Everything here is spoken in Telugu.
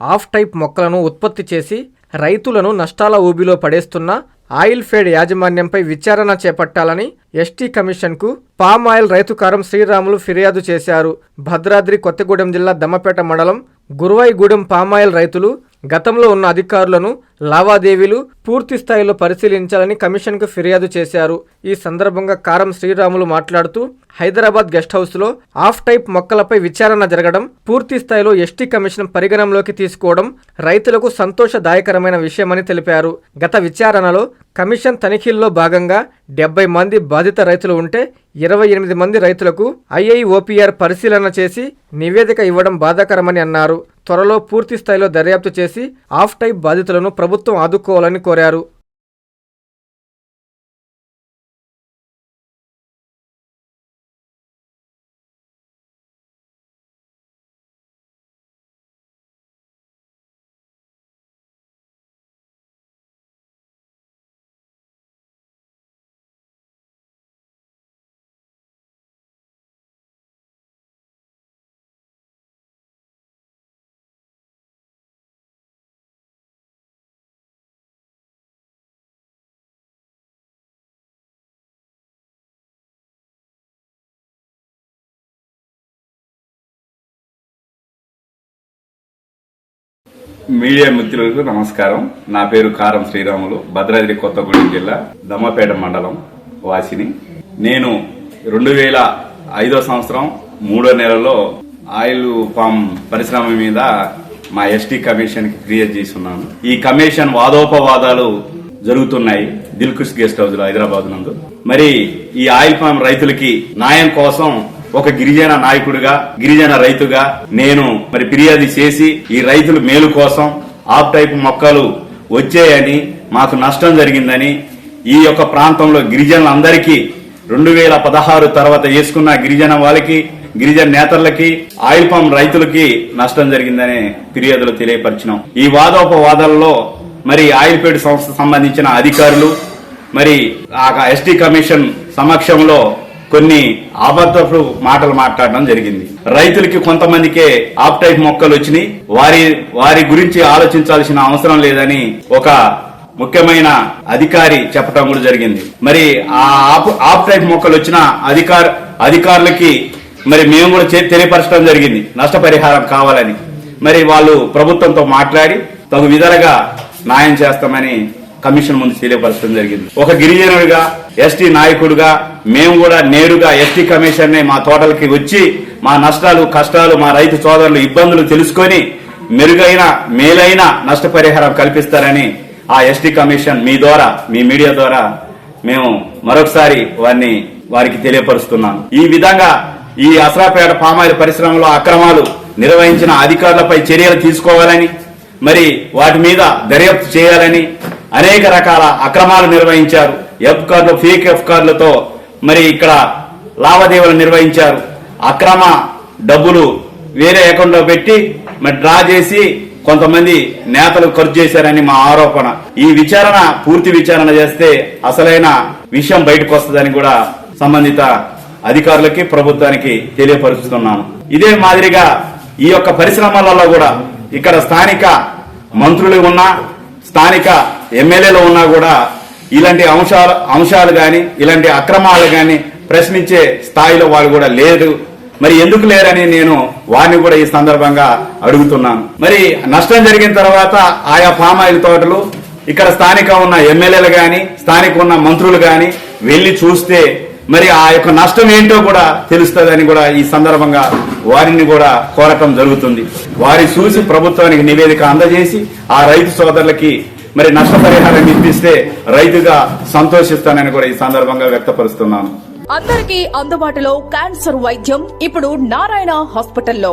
ఆఫ్ టైప్ మొక్కలను ఉత్పత్తి చేసి రైతులను నష్టాల ఊబిలో పడేస్తున్న ఆయిల్ ఫేడ్ యాజమాన్యంపై విచారణ చేపట్టాలని ఎస్టీ కమిషన్కు పామ్ ఆయిల్ రైతుకారం శ్రీరాములు ఫిర్యాదు చేశారు. భద్రాద్రి కొత్తగూడెం జిల్లా దమ్మపేట మండలం గురువాయిగూడెం పామాయిల్ రైతులు గతంలో ఉన్న అధికారులను లావాదేవీలు పూర్తి స్థాయిలో పరిశీలించాలని కమిషన్కు ఫిర్యాదు చేశారు. ఈ సందర్భంగా కారం శ్రీరాములు మాట్లాడుతూ హైదరాబాద్ గెస్ట్ హౌస్లో ఆఫ్ టైప్ మొక్కలపై విచారణ జరగడం పూర్తి స్థాయిలో ఎస్టీ కమిషన్ పరిగణంలోకి తీసుకోవడం రైతులకు సంతోషదాయకరమైన విషయమని తెలిపారు. గత విచారణలో కమిషన్ తనిఖీల్లో భాగంగా డెబ్బై మంది బాధిత రైతులు ఉంటే ఇరవై ఎనిమిది మంది రైతులకు ఐఐఓపీఆర్ పరిశీలన చేసి నివేదిక ఇవ్వడం బాధాకరమని అన్నారు. త్వరలో పూర్తి స్థాయిలో దర్యాప్తు చేసి ఆఫ్ టైప్ బాధితులను ప్రభుత్వం ఆదుకోవాలని కోరారు. మీడియా మిత్రులకు నమస్కారం. నా పేరు కారం శ్రీరాములు భద్రాద్రి కొత్తగూడెం జిల్లా దమ్మపేట మండలం వాసిని. నేను రెండు వేల ఐదో సంవత్సరం మూడో నెలలో ఆయిల్ పామ్ పరిశ్రమ మీద మా ఎస్టీ కమిషన్కి క్రియేట్ చేస్తున్నాను. ఈ కమిషన్ వాదోపవాదాలు జరుగుతున్నాయి దిల్కుష్ గెస్ట్ హౌస్లో హైదరాబాద్ నందు. మరి ఈ ఆయిల్ పామ్ రైతులకి న్యాయం కోసం ఒక గిరిజన నాయకుడిగా గిరిజన రైతుగా నేను మరి ఫిర్యాదు చేసి ఈ రైతుల మేలు కోసం ఆఫ్ టైప్ మొక్కలు వచ్చాయని మాకు నష్టం జరిగిందని ఈ యొక్క ప్రాంతంలో గిరిజనులందరికీ రెండు వేల పదహారు తర్వాత వేసుకున్న గిరిజన వాళ్ళకి గిరిజన నేతలకి ఆయిల్ పామ్ రైతులకి నష్టం జరిగిందని ఫిర్యాదులు తెలియపరిచినాం. ఈ వాదోపవాదాలలో మరి ఆయిల్ సంస్థ సంబంధించిన అధికారులు మరి ఆ ఎస్టీ కమిషన్ సమక్షంలో కొన్ని అబద్ధపు మాటలు మాట్లాడడం జరిగింది. రైతులకి కొంతమందికే ఆఫ్ టైప్ మొక్కలు వచ్చినాయి. వారి వారి గురించి ఆలోచించాల్సిన అవసరం లేదని ఒక ముఖ్యమైన అధికారి చెప్పడం కూడా జరిగింది. మరి ఆ ఆప్ ఆఫ్ టైప్ మొక్కలు వచ్చిన అధికార అధికారులకి మరి మేము కూడా తెలియపరచడం జరిగింది. నష్టపరిహారం కావాలని. మరి వాళ్ళు ప్రభుత్వంతో మాట్లాడి తగు విధాలుగా న్యాయం చేస్తామని కమిషన్ ముందు తెలియపరచడం జరిగింది. ఒక గిరిజనుడిగా ఎస్టీ నాయకుడిగా మేము కూడా నేరుగా ఎస్టీ కమిషన్ని మా తోటలకి వచ్చి మా నష్టాలు కష్టాలు మా రైతు సోదరులు ఇబ్బందులు తెలుసుకొని మెరుగైన మేలైన నష్టపరిహారం కల్పిస్తారని ఆ ఎస్టీ కమిషన్ మీ ద్వారా మీ మీడియా ద్వారా మేము మరొకసారి వారిని వారికి తెలియపరుస్తున్నాను. ఈ విధంగా ఈ అసరాపేట పామాయిల్ పరిశ్రమలో అక్రమాలు నిర్వహించిన అధికారులపై చర్యలు తీసుకోవాలని మరి వాటి మీద దర్యాప్తు చేయాలని అనేక రకాల అక్రమాలు నిర్వహించారు. ఎఫ్ కార్డులు ఫేక్ ఎఫ్ కార్డులతో మరి ఇక్కడ లావాదేవీలు నిర్వహించారు. అక్రమ డబ్బులు వేరే అకౌంట్లో పెట్టి మరి డ్రా చేసి కొంతమంది నేతలు ఖర్చు చేశారని మా ఆరోపణ. ఈ విచారణ పూర్తి విచారణ చేస్తే అసలైన విషయం బయటకు వస్తుందని కూడా సంబంధిత అధికారులకి ప్రభుత్వానికి తెలియపరుస్తున్నాను. ఇదే మాదిరిగా ఈ యొక్క పరిశ్రమలలో కూడా ఇక్కడ స్థానిక మంత్రులు ఉన్నా స్థానిక ఎమ్మెల్యేలు ఉన్నా కూడా ఇలాంటి అంశాలు అంశాలు కానీ ఇలాంటి అక్రమాలు కానీ ప్రశ్నించే స్థాయిలో వాళ్ళు కూడా లేదు. మరి ఎందుకు లేరని నేను వారిని కూడా ఈ సందర్భంగా అడుగుతున్నాను. మరి నష్టం జరిగిన తర్వాత ఆయా పామాయిల్ తోటలు ఇక్కడ స్థానిక ఉన్న ఎమ్మెల్యేలు కానీ స్థానిక ఉన్న మంత్రులు కానీ వెళ్ళి చూస్తే మరి ఆ యొక్క నష్టం ఏంటో కూడా తెలుస్తుందని కూడా ఈ సందర్భంగా వారిని కూడా కోరటం జరుగుతుంది. వారి చూసి ప్రభుత్వానికి నివేదిక అందజేసి ఆ రైతు సోదరులకి మరి నష్టపరిహారం ఇప్పిస్తే రైతుగా సంతోషిస్తానని కూడా ఈ సందర్భంగా వ్యక్తపరుస్తున్నాను. అందరికీ అందుబాటులో క్యాన్సర్ వైద్యం ఇప్పుడు నారాయణ హాస్పిటల్లో.